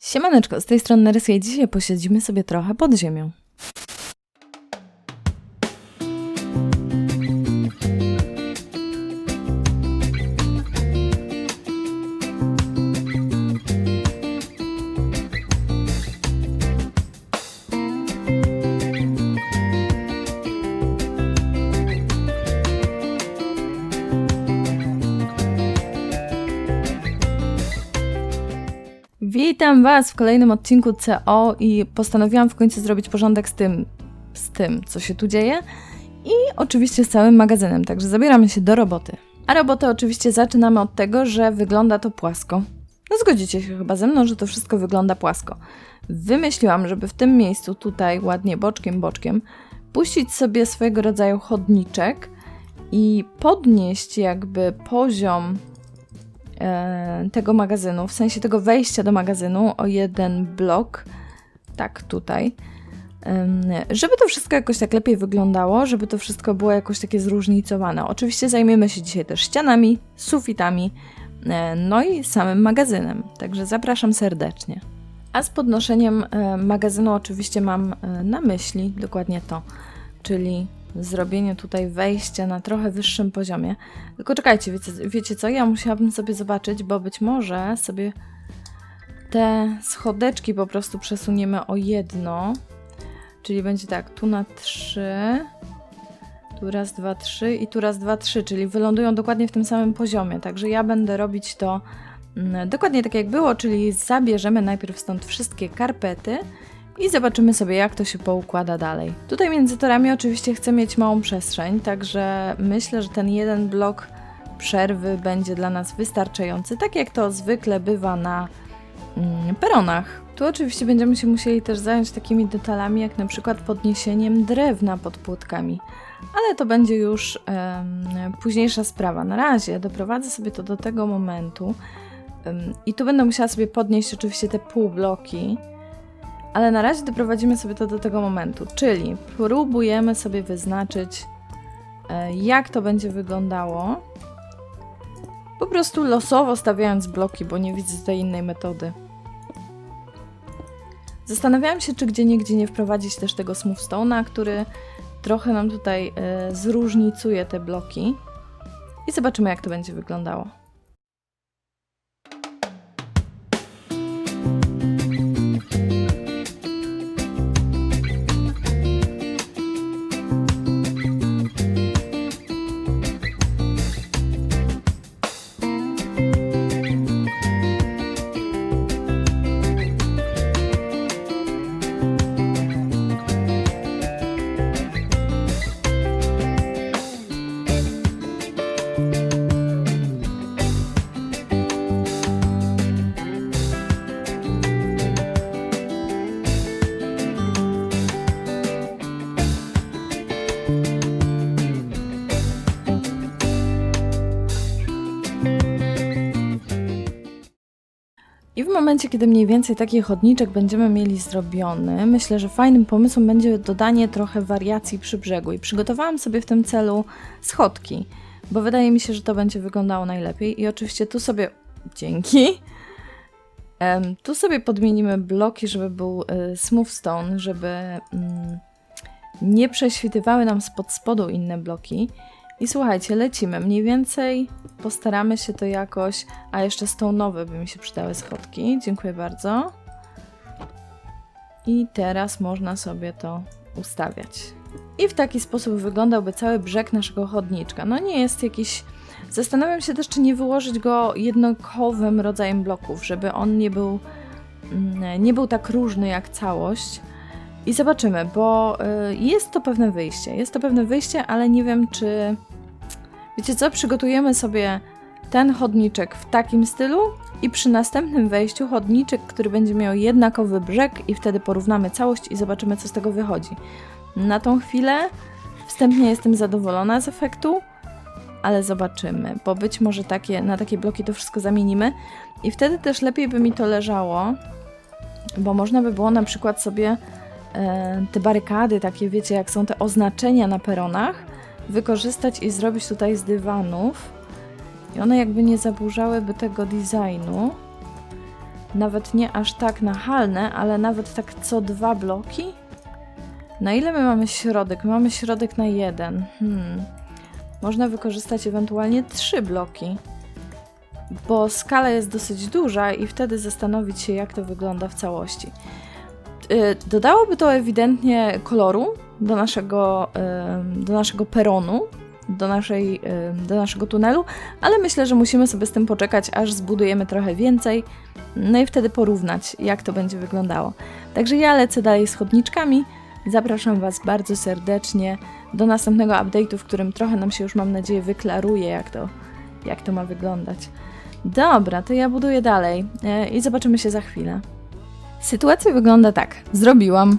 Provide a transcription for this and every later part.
Siemaneczko, z tej strony Neresia i dzisiaj posiedzimy sobie trochę pod ziemią. Witam Was w kolejnym odcinku CO i postanowiłam w końcu zrobić porządek z tym, z tym, co się tu dzieje i oczywiście z całym magazynem, także zabieramy się do roboty. A robotę oczywiście zaczynamy od tego, że wygląda to płasko. No zgodzicie się chyba ze mną, że to wszystko wygląda płasko. Wymyśliłam, żeby w tym miejscu, tutaj ładnie boczkiem, boczkiem, puścić sobie swojego rodzaju chodniczek i podnieść jakby poziom tego magazynu, w sensie tego wejścia do magazynu o jeden blok, tak tutaj, żeby to wszystko jakoś tak lepiej wyglądało, żeby to wszystko było jakoś takie zróżnicowane. Oczywiście zajmiemy się dzisiaj też ścianami, sufitami, e, no i samym magazynem, także zapraszam serdecznie. A z podnoszeniem e, magazynu oczywiście mam e, na myśli dokładnie to, czyli zrobienie tutaj wejścia na trochę wyższym poziomie. Tylko czekajcie, wiecie, wiecie co? Ja musiałabym sobie zobaczyć, bo być może sobie te schodeczki po prostu przesuniemy o jedno. Czyli będzie tak, tu na trzy, tu raz, dwa, trzy i tu raz, dwa, trzy, czyli wylądują dokładnie w tym samym poziomie. Także ja będę robić to mm, dokładnie tak jak było, czyli zabierzemy najpierw stąd wszystkie karpety i zobaczymy sobie, jak to się poukłada dalej. Tutaj między torami oczywiście chcę mieć małą przestrzeń, także myślę, że ten jeden blok przerwy będzie dla nas wystarczający, tak jak to zwykle bywa na mm, peronach. Tu oczywiście będziemy się musieli też zająć takimi detalami, jak na przykład podniesieniem drewna pod płotkami. Ale to będzie już późniejsza sprawa. Na razie doprowadzę sobie to do tego momentu i tu będę musiała sobie podnieść oczywiście te półbloki, ale na razie doprowadzimy sobie to do tego momentu, czyli próbujemy sobie wyznaczyć, e, jak to będzie wyglądało. Po prostu losowo stawiając bloki, bo nie widzę tutaj innej metody. Zastanawiałam się, czy gdzie nigdzie nie wprowadzić też tego smooth stone'a, który trochę nam tutaj e, zróżnicuje te bloki. I zobaczymy, jak to będzie wyglądało. Kiedy mniej więcej taki chodniczek będziemy mieli zrobiony, myślę, że fajnym pomysłem będzie dodanie trochę wariacji przy brzegu. I przygotowałam sobie w tym celu schodki, bo wydaje mi się, że to będzie wyglądało najlepiej. I oczywiście tu sobie, dzięki, tu sobie podmienimy bloki, żeby był y, smooth stone, żeby mm, nie prześwitywały nam spod spodu inne bloki. I słuchajcie, lecimy. Mniej więcej postaramy się to jakoś. A jeszcze stone'owe by mi się przydały schodki. Dziękuję bardzo. I teraz można sobie to ustawiać. I w taki sposób wyglądałby cały brzeg naszego chodniczka. No nie jest jakiś. Zastanawiam się też, czy nie wyłożyć go jednakowym rodzajem bloków, żeby on nie był, mm, nie był tak różny jak całość. I zobaczymy, bo y, jest to pewne wyjście. Jest to pewne wyjście, ale nie wiem, czy. Wiecie co? Przygotujemy sobie ten chodniczek w takim stylu i przy następnym wejściu chodniczek, który będzie miał jednakowy brzeg, i wtedy porównamy całość i zobaczymy, co z tego wychodzi. Na tą chwilę wstępnie jestem zadowolona z efektu, ale zobaczymy, bo być może takie, na takie bloki to wszystko zamienimy i wtedy też lepiej by mi to leżało, bo można by było na przykład sobie te barykady, takie wiecie, jak są te oznaczenia na peronach, wykorzystać i zrobić tutaj z dywanów. I one jakby nie zaburzałyby tego designu. nawet nie aż tak nachalne, ale nawet tak co dwa bloki. Na ile my mamy środek? My mamy środek na jeden. Hmm. Można wykorzystać ewentualnie trzy bloki, bo skala jest dosyć duża i wtedy zastanowić się, jak to wygląda w całości. Y, Dodałoby to ewidentnie koloru do naszego, ym, do naszego peronu, do, naszej, ym, do naszego tunelu, ale myślę, że musimy sobie z tym poczekać, aż zbudujemy trochę więcej, no i wtedy porównać, jak to będzie wyglądało. Także ja lecę dalej z chodniczkami. Zapraszam Was bardzo serdecznie do następnego update'u, w którym trochę nam się już, mam nadzieję, wyklaruje, jak to, jak to ma wyglądać. Dobra, to ja buduję dalej i zobaczymy się za chwilę. Sytuacja wygląda tak. Zrobiłam.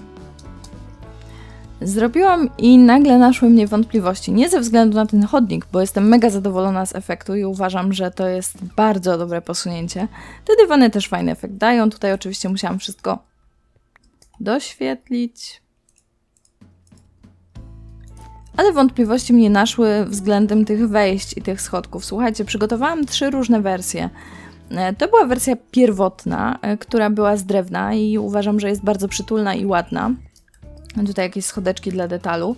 Zrobiłam i nagle naszły mnie wątpliwości. Nie ze względu na ten chodnik, bo jestem mega zadowolona z efektu i uważam, że to jest bardzo dobre posunięcie. Te dywany też fajny efekt dają. Tutaj oczywiście musiałam wszystko doświetlić. Ale wątpliwości mnie naszły względem tych wejść i tych schodków. Słuchajcie, przygotowałam trzy różne wersje. E, To była wersja pierwotna, e, która była z drewna i uważam, że jest bardzo przytulna i ładna. Tutaj jakieś schodeczki dla detalu,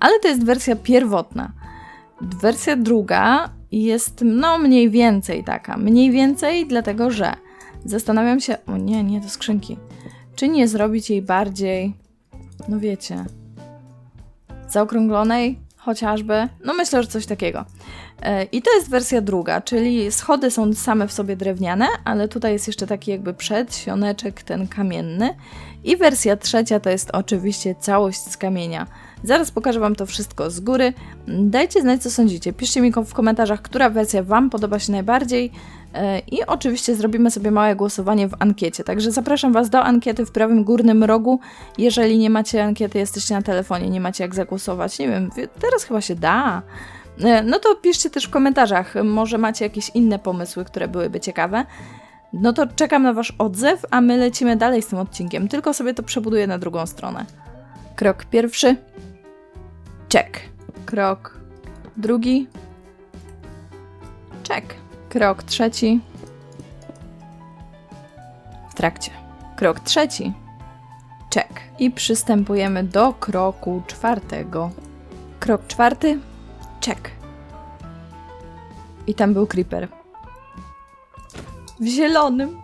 ale to jest wersja pierwotna. Wersja druga jest no mniej więcej taka. Mniej więcej dlatego, że zastanawiam się, o nie, nie, to skrzynki. Czy nie zrobić jej bardziej, no wiecie, zaokrąglonej chociażby? No myślę, że coś takiego. E, I to jest wersja druga, czyli schody są same w sobie drewniane, ale tutaj jest jeszcze taki jakby przedsioneczek, ten kamienny. I wersja trzecia to jest oczywiście całość z kamienia. Zaraz pokażę Wam to wszystko z góry. Dajcie znać, co sądzicie. Piszcie mi w komentarzach, która wersja Wam podoba się najbardziej. E, I oczywiście zrobimy sobie małe głosowanie w ankiecie. Także zapraszam Was do ankiety w prawym górnym rogu. Jeżeli nie macie ankiety, jesteście na telefonie, nie macie jak zagłosować. Nie wiem, teraz chyba się da. E, No to piszcie też w komentarzach, może macie jakieś inne pomysły, które byłyby ciekawe. No to czekam na Wasz odzew, a my lecimy dalej z tym odcinkiem. Tylko sobie to przebuduję na drugą stronę. Krok pierwszy. Check. Krok drugi. Check. Krok trzeci. W trakcie. Krok trzeci. Check. I przystępujemy do kroku czwartego. Krok czwarty. Check. I tam był creeper. W zielonym.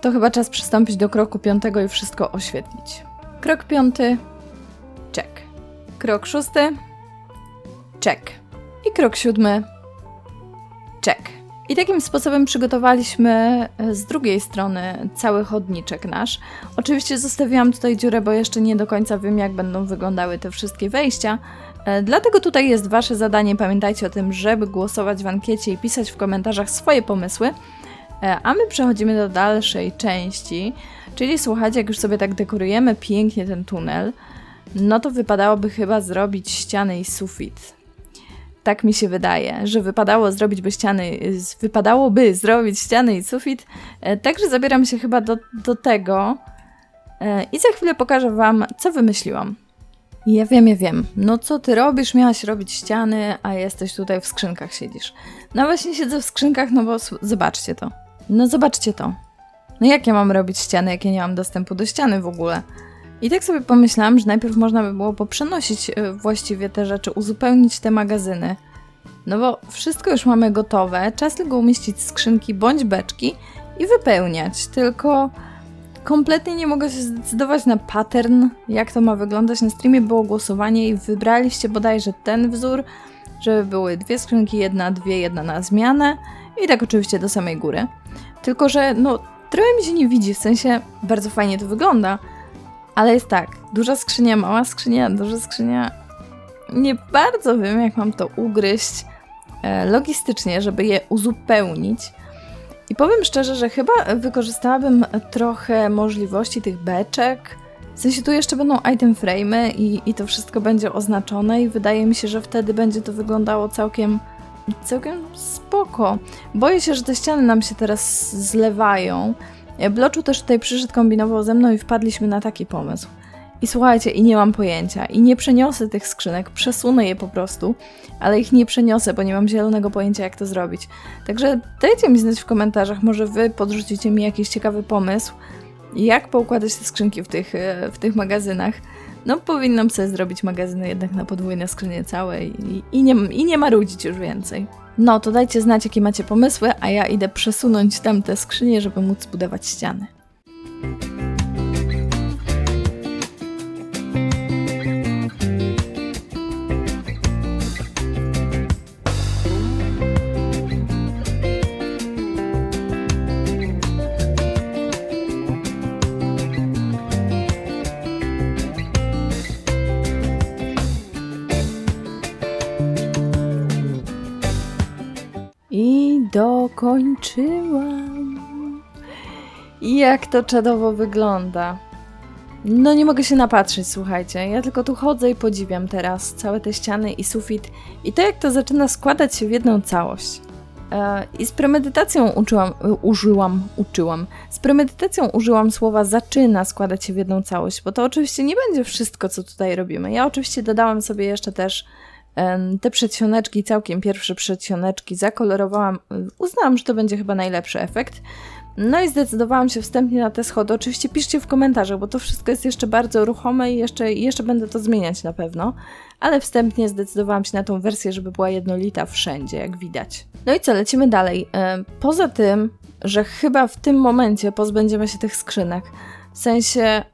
To chyba czas przystąpić do kroku piątego i wszystko oświetlić. Krok piąty. Krok szósty. Check. I krok siódmy. Check. I takim sposobem przygotowaliśmy e, z drugiej strony cały chodniczek nasz. Oczywiście zostawiłam tutaj dziurę, bo jeszcze nie do końca wiem, jak będą wyglądały te wszystkie wejścia. E, Dlatego tutaj jest Wasze zadanie. Pamiętajcie o tym, żeby głosować w ankiecie i pisać w komentarzach swoje pomysły. E, A my przechodzimy do dalszej części, czyli słuchajcie, jak już sobie tak dekorujemy pięknie ten tunel, no to wypadałoby chyba zrobić ściany i sufit. Tak mi się wydaje, że wypadało zrobić by ściany, wypadałoby zrobić ściany i sufit. E, Także zabieram się chyba do, do tego e, i za chwilę pokażę Wam, co wymyśliłam. Ja wiem, ja wiem. No co ty robisz? Miałaś robić ściany, a jesteś tutaj w skrzynkach siedzisz. No właśnie siedzę w skrzynkach, no bo zobaczcie to. No zobaczcie to. No jak ja mam robić ściany, jak ja nie mam dostępu do ściany w ogóle? I tak sobie pomyślałam, że najpierw można by było poprzenosić y, właściwie te rzeczy, uzupełnić te magazyny. No bo wszystko już mamy gotowe, czas tylko umieścić skrzynki bądź beczki i wypełniać. Tylko kompletnie nie mogę się zdecydować na pattern, jak to ma wyglądać. Na streamie było głosowanie i wybraliście bodajże ten wzór, żeby były dwie skrzynki, jedna, dwie, jedna na zmianę i tak oczywiście do samej góry. Tylko, że no trochę mi się nie widzi, w sensie bardzo fajnie to wygląda, ale jest tak, duża skrzynia, mała skrzynia, duża skrzynia. Nie bardzo wiem, jak mam to ugryźć e, logistycznie, żeby je uzupełnić. I powiem szczerze, że chyba wykorzystałabym trochę możliwości tych beczek. W sensie tu jeszcze będą item frame'y i, i to wszystko będzie oznaczone i wydaje mi się, że wtedy będzie to wyglądało całkiem, całkiem spoko. Boję się, że te ściany nam się teraz zlewają. Bloczu też tutaj przyszedł, kombinował ze mną i wpadliśmy na taki pomysł. I słuchajcie, i nie mam pojęcia, i nie przeniosę tych skrzynek, przesunę je po prostu, ale ich nie przeniosę, bo nie mam zielonego pojęcia, jak to zrobić. Także dajcie mi znać w komentarzach, może wy podrzucicie mi jakiś ciekawy pomysł, jak poukładać te skrzynki w tych, e, w tych magazynach. No, powinnam sobie zrobić magazyny jednak na podwójne skrzynie całe i, i, nie, i nie marudzić już więcej. No, to dajcie znać, jakie macie pomysły, a ja idę przesunąć tam te skrzynie, żeby móc budować ściany. Dokończyłam. Jak to czadowo wygląda. No nie mogę się napatrzeć, słuchajcie. Ja tylko tu chodzę i podziwiam teraz całe te ściany i sufit i to jak to zaczyna składać się w jedną całość. E, I z premedytacją uczyłam, e, użyłam, uczyłam. Z premedytacją użyłam słowa zaczyna składać się w jedną całość, bo to oczywiście nie będzie wszystko, co tutaj robimy. Ja oczywiście dodałam sobie jeszcze też te przedsioneczki, całkiem pierwsze przedsioneczki, zakolorowałam. Uznałam, że to będzie chyba najlepszy efekt. No i zdecydowałam się wstępnie na te schody. Oczywiście piszcie w komentarzach, bo to wszystko jest jeszcze bardzo ruchome i jeszcze, jeszcze będę to zmieniać na pewno. Ale wstępnie zdecydowałam się na tą wersję, żeby była jednolita wszędzie, jak widać. No i co, lecimy dalej. Poza tym, że chyba w tym momencie pozbędziemy się tych skrzynek. W sensie,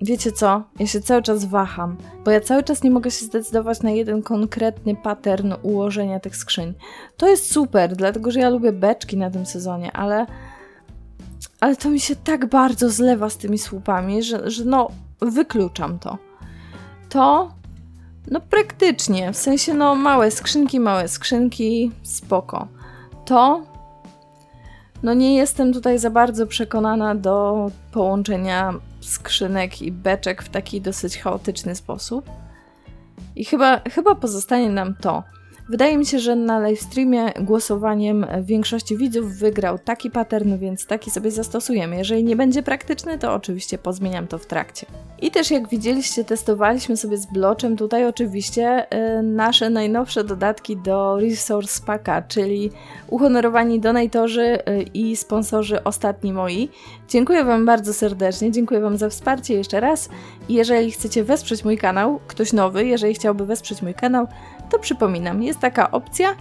wiecie co? Ja się cały czas waham, bo ja cały czas nie mogę się zdecydować na jeden konkretny pattern ułożenia tych skrzyń. To jest super, dlatego że ja lubię beczki na tym sezonie, ale ale to mi się tak bardzo zlewa z tymi słupami, że, że no wykluczam to. To no praktycznie, w sensie no małe skrzynki, małe skrzynki, spoko. To no nie jestem tutaj za bardzo przekonana do połączenia skrzynek i beczek w taki dosyć chaotyczny sposób. I chyba, chyba pozostanie nam to. Wydaje mi się, że na livestreamie głosowaniem większości widzów wygrał taki pattern, więc taki sobie zastosujemy. Jeżeli nie będzie praktyczny, to oczywiście pozmieniam to w trakcie. I też jak widzieliście, testowaliśmy sobie z bloczem tutaj oczywiście y, nasze najnowsze dodatki do Resource Packa, czyli uhonorowani donatorzy y, i sponsorzy ostatni moi. Dziękuję Wam bardzo serdecznie, dziękuję Wam za wsparcie jeszcze raz. Jeżeli chcecie wesprzeć mój kanał, ktoś nowy, jeżeli chciałby wesprzeć mój kanał, to przypominam, jest taka opcja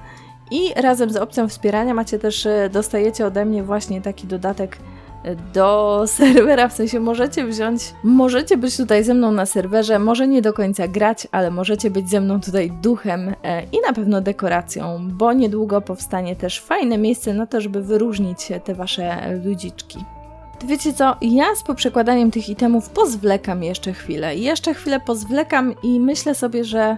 i razem z opcją wspierania macie też, e, dostajecie ode mnie właśnie taki dodatek e, do serwera, w sensie możecie wziąć, możecie być tutaj ze mną na serwerze, może nie do końca grać, ale możecie być ze mną tutaj duchem e, i na pewno dekoracją, bo niedługo powstanie też fajne miejsce na to, żeby wyróżnić te wasze ludziczki. Wiecie co, ja z poprzekładaniem tych itemów pozwlekam jeszcze chwilę. Jeszcze chwilę pozwlekam i myślę sobie, że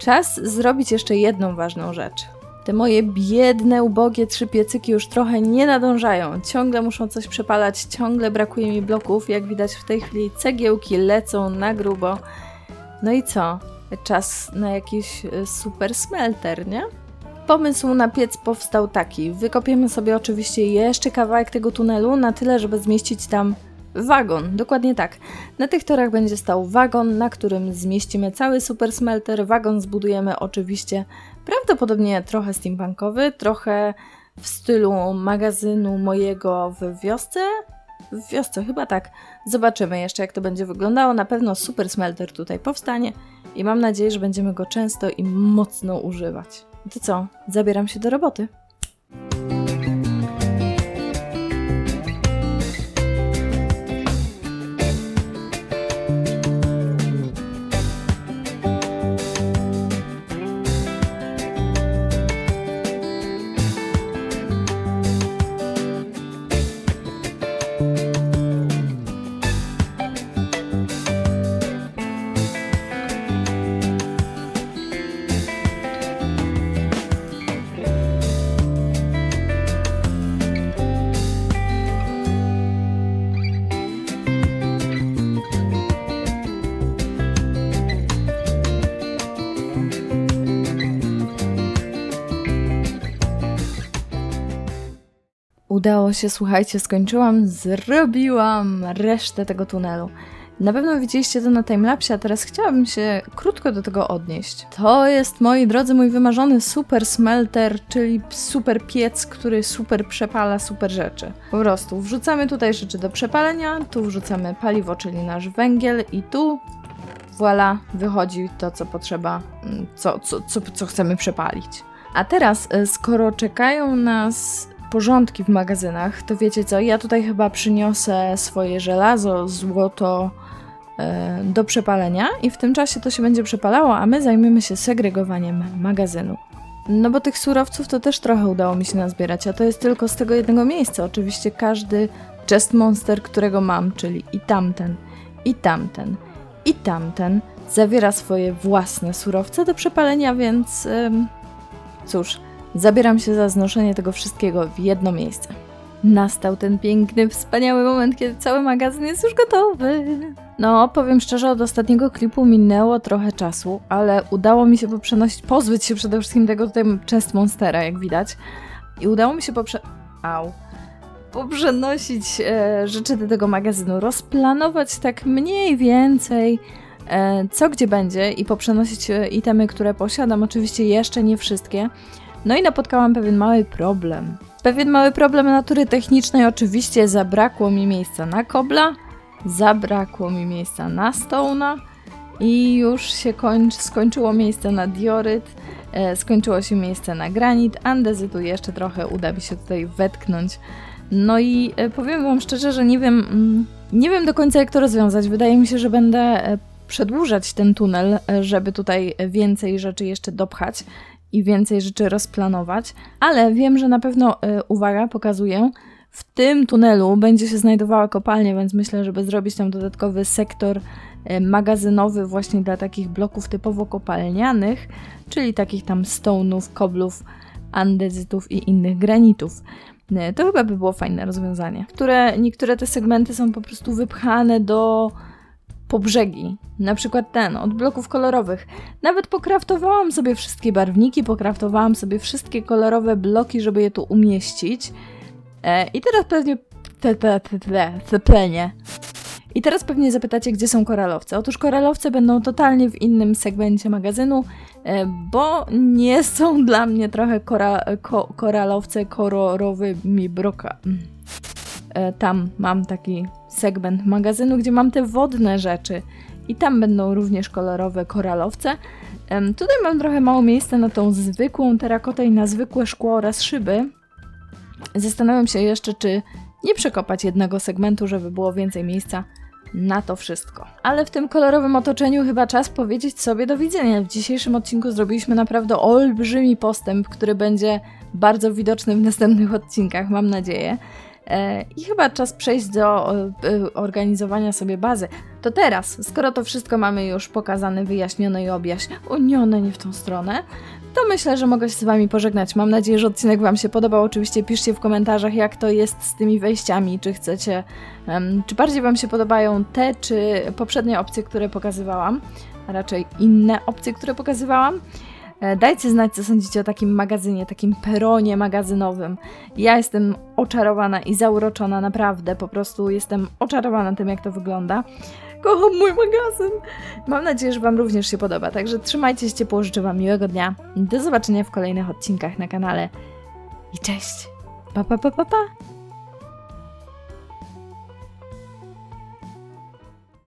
Czas zrobić jeszcze jedną ważną rzecz. Te moje biedne, ubogie trzy piecyki już trochę nie nadążają. Ciągle muszą coś przepalać, ciągle brakuje mi bloków. Jak widać w tej chwili cegiełki lecą na grubo. No i co? Czas na jakiś y, super smelter, nie? Pomysł na piec powstał taki. Wykopiemy sobie oczywiście jeszcze kawałek tego tunelu, na tyle, żeby zmieścić tam Wagon, dokładnie tak. Na tych torach będzie stał wagon, na którym zmieścimy cały super smelter. Wagon zbudujemy oczywiście prawdopodobnie trochę steampunkowy, trochę w stylu magazynu mojego w wiosce. W wiosce chyba tak. Zobaczymy jeszcze jak to będzie wyglądało. Na pewno super smelter tutaj powstanie i mam nadzieję, że będziemy go często i mocno używać. To co? Zabieram się do roboty. Udało się, słuchajcie, skończyłam, zrobiłam resztę tego tunelu. Na pewno widzieliście to na timelapsie, a teraz chciałabym się krótko do tego odnieść. To jest, moi drodzy, mój wymarzony super smelter, czyli super piec, który super przepala super rzeczy. Po prostu wrzucamy tutaj rzeczy do przepalenia, tu wrzucamy paliwo, czyli nasz węgiel i tu voilà, wychodzi to, co potrzeba, mm, co, co, co, co chcemy przepalić. A teraz, e, skoro czekają nas porządki w magazynach, to wiecie co, ja tutaj chyba przyniosę swoje żelazo, złoto e, do przepalenia i w tym czasie to się będzie przepalało, a my zajmiemy się segregowaniem magazynu. No bo tych surowców to też trochę udało mi się nazbierać, a to jest tylko z tego jednego miejsca. Oczywiście każdy chest monster, którego mam, czyli i tamten, i tamten, i tamten, zawiera swoje własne surowce do przepalenia, więc ym, cóż, zabieram się za znoszenie tego wszystkiego w jedno miejsce. Nastał ten piękny, wspaniały moment, kiedy cały magazyn jest już gotowy. No, powiem szczerze, od ostatniego klipu minęło trochę czasu, ale udało mi się poprzenosić, pozbyć się przede wszystkim tego tutaj chest monstera, jak widać. I udało mi się poprze... Au. Poprzenosić e, rzeczy do tego magazynu, rozplanować tak mniej więcej e, co gdzie będzie i poprzenosić e, itemy, które posiadam. Oczywiście jeszcze nie wszystkie. No i napotkałam pewien mały problem. Pewien mały problem natury technicznej. Oczywiście zabrakło mi miejsca na kobla, zabrakło mi miejsca na stone'a i już się kończ, skończyło miejsce na dioryt, e, skończyło się miejsce na granit, andezytu jeszcze trochę uda mi się tutaj wetknąć. No i e, powiem wam szczerze, że nie wiem, mm, nie wiem do końca jak to rozwiązać. Wydaje mi się, że będę e, przedłużać ten tunel, e, żeby tutaj więcej rzeczy jeszcze dopchać i więcej rzeczy rozplanować, ale wiem, że na pewno, e, uwaga, pokazuję, w tym tunelu będzie się znajdowała kopalnia, więc myślę, żeby zrobić tam dodatkowy sektor e, magazynowy właśnie dla takich bloków typowo kopalnianych, czyli takich tam stone'ów, koblów, andezytów i innych granitów. E, To chyba by było fajne rozwiązanie, które niektóre te segmenty są po prostu wypchane do po brzegi. Na przykład ten, od bloków kolorowych. Nawet pokraftowałam sobie wszystkie barwniki, pokraftowałam sobie wszystkie kolorowe bloki, żeby je tu umieścić. E, I teraz pewnie te, te, te, te, te plenie. I teraz pewnie zapytacie, gdzie są koralowce. Otóż koralowce będą totalnie w innym segmencie magazynu, e, bo nie są dla mnie trochę kora, ko, koralowce kolorowymi broka. E, Tam mam taki segment magazynu, gdzie mam te wodne rzeczy i tam będą również kolorowe koralowce. Tutaj mam trochę mało miejsca na tą zwykłą terakotę i na zwykłe szkło oraz szyby. Zastanawiam się jeszcze, czy nie przekopać jednego segmentu, żeby było więcej miejsca na to wszystko. Ale w tym kolorowym otoczeniu chyba czas powiedzieć sobie do widzenia. W dzisiejszym odcinku zrobiliśmy naprawdę olbrzymi postęp, który będzie bardzo widoczny w następnych odcinkach, mam nadzieję. E, I chyba czas przejść do e, organizowania sobie bazy. To teraz, skoro to wszystko mamy już pokazane, wyjaśnione i objaśnione, nie w tą stronę, to myślę, że mogę się z Wami pożegnać. Mam nadzieję, że odcinek Wam się podobał. Oczywiście piszcie w komentarzach, jak to jest z tymi wejściami. Czy chcecie, em, czy bardziej Wam się podobają te, czy poprzednie opcje, które pokazywałam, a raczej inne opcje, które pokazywałam. E, Dajcie znać, co sądzicie o takim magazynie, takim peronie magazynowym. Ja jestem oczarowana i zauroczona, naprawdę. Po prostu jestem oczarowana tym, jak to wygląda. Kocham mój magazyn. Mam nadzieję, że Wam również się podoba. Także trzymajcie się ciepło, życzę Wam miłego dnia. Do zobaczenia w kolejnych odcinkach na kanale. I cześć. Pa, pa, pa, pa, pa.